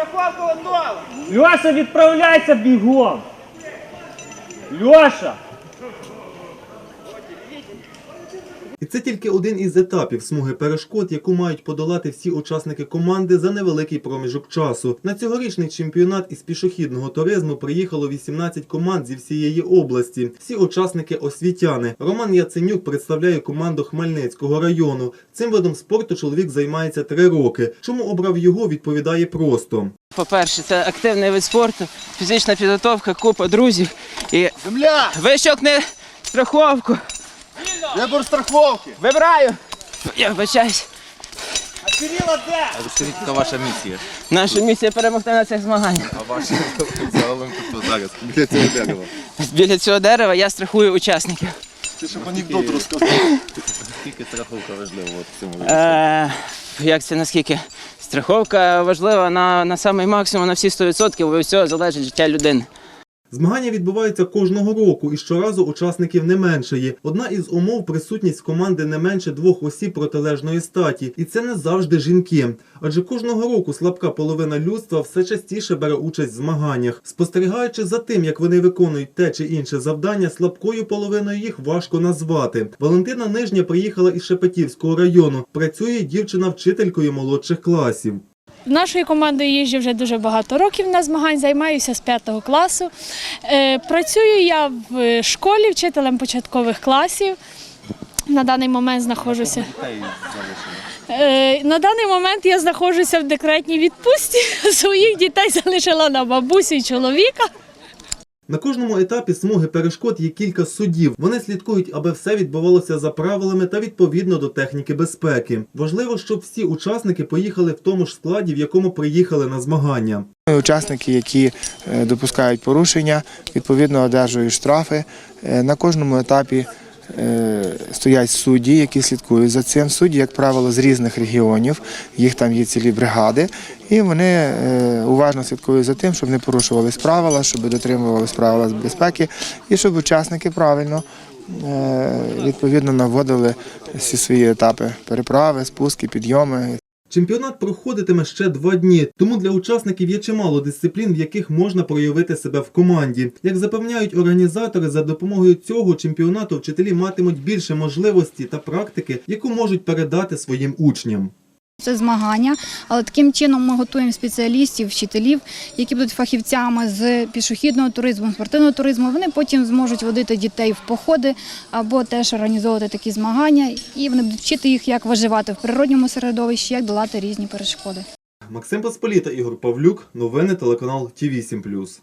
Страховка готова! Льоша, відправляйся бігом! Льоша! І це тільки один із етапів смуги перешкод, яку мають подолати всі учасники команди за невеликий проміжок часу. На цьогорічний чемпіонат із пішохідного туризму приїхало 18 команд зі всієї області. Всі учасники освітяни. Роман Яценюк представляє команду Хмельницького району. Цим видом спорту чоловік займається три роки. Чому обрав його, відповідає просто. По-перше, це активний вид спорту, фізична підготовка, купа друзів. І Земля! вищокни страховку. Вибор страховки! Вибираю. Я вибачаюсь. А Кирила де? Розкажіть, яка ваша місія? Наша місія перемогти на цих змаганнях. А ваша загалом тут зараз біля цього дерева. Біля цього дерева я страхую учасників. Ти щоб анекдот розказав. Скільки страховка важлива в цьому Е, як це наскільки? Страховка важлива на, на самий максимум, на всі 100%, бо від цього залежить життя людини. Змагання відбуваються кожного року і щоразу учасників не меншає. Одна із умов присутність команди не менше двох осіб протилежної статі, і це не завжди жінки. Адже кожного року слабка половина людства все частіше бере участь в змаганнях. Спостерігаючи за тим, як вони виконують те чи інше завдання, слабкою половиною їх важко назвати. Валентина Нижня приїхала із Шепетівського району. Працює дівчина вчителькою молодших класів. Нашою командою їжджу вже дуже багато років на змагань, займаюся з п'ятого класу. Е, Працюю я в школі вчителем початкових класів. На даний момент знаходжуся. Е, На даний момент я знаходжуся в декретній відпустці. Своїх дітей залишила на бабусі і чоловіка. На кожному етапі смуги перешкод є кілька судів. Вони слідкують, аби все відбувалося за правилами та відповідно до техніки безпеки. Важливо, щоб всі учасники поїхали в тому ж складі, в якому приїхали на змагання. Учасники, які е, допускають порушення, відповідно одержують штрафи. Е, На кожному етапі стоять судді, які слідкують за цим. Судді, як правило, з різних регіонів, їх там є цілі бригади, і вони е, уважно слідкують за тим, щоб не порушувались правила, щоб дотримувались правила з безпеки і щоб учасники правильно е, відповідно наводили всі свої етапи переправи, спуски, підйоми Чемпіонат проходитиме ще два дні, тому для учасників є чимало дисциплін, в яких можна проявити себе в команді. Як запевняють організатори, за допомогою цього чемпіонату вчителі матимуть більше можливості та практики, яку можуть передати своїм учням. Це змагання, але таким чином ми готуємо спеціалістів, вчителів, які будуть фахівцями з пішохідного туризму, спортивного туризму. Вони потім зможуть водити дітей в походи або теж організовувати такі змагання, і вони будуть вчити їх, як виживати в природньому середовищі, як долати різні перешкоди. Максим Посполіта, Ігор Павлюк, новини телеканал Ті 8